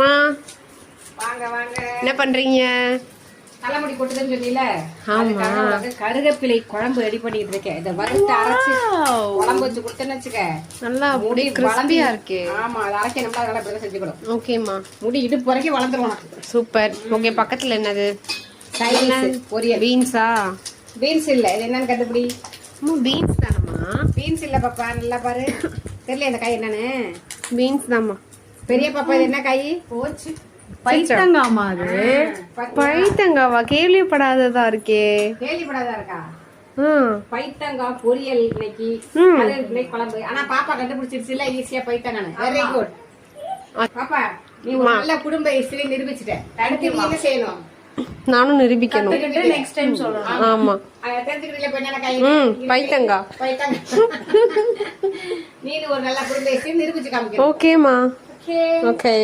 மா வாங்க வாங்க. என்ன பண்றீங்க? தலைமுடி கொட்டுதுன்னு சொன்னீல? ஆமா. அதுக்காக உனக்கு கருவேப்பிலை குழம்பு ரெடி பண்ணிட்டு இருக்கேன். இதை வறுத்து அரைச்சு குழம்பு வச்சு கொடுத்தேன்னு வச்சுக்க. நல்லா முடி கிறிஸ்பியா இருக்கு. ஆமா அதை அரைக்கணும்னா அதெல்லாம் இப்படி செஞ்சுக்கணும். ஓகேம்மா முடி இடுப்பு வரைக்கும் வளர்ந்துரும் உனக்கு சூப்பர் ஓகே பக்கத்துல என்னது? பொரியல். பீன்ஸா பீன்ஸ் இல்ல. இது என்னன்னு கண்டுபிடி. அம்மா பீன்ஸ் தானம்மா? பீன்ஸ் இல்ல பாப்பா. நல்லா பாரு. தெரியல இந்த காய் என்னன்னு. பீன்ஸ் தாம்மா. பெரிய பாப்பா இது என்ன காய்? போச்சு. பைத்தங்காமா அது? பைத்தங்காவா? கேள்விப்படாததா இருக்கே. கேள்விப்படாதா இருக்கா? ம் பைத்தங்காய் பொரியல் இன்னைக்கு இன்னைக்கு குழம்பு. ஆனா பாப்பா கண்டுபிடிச்சிருச்சு இல்ல ஈஸியா பைத்தங்கானு வெரி குட் பாப்பா நீ ஒரு நல்ல குடும்ப ஹிஸ்டரி நிரூபிச்சிட்ட. அடுத்து நீ என்ன செய்யணும்? நானும் நிரூபிக்கணும். நெக்ஸ்ட் டைம் சொல்லலாம். ஆமா? பைத்தங்கா பைத்தங்காய். நீ ஒரு நல்ல குடும்ப ஹிஸ்டரி நிரூபிச்சு காமிக்கணும். ஓகேம்மா ஓகே ஓகே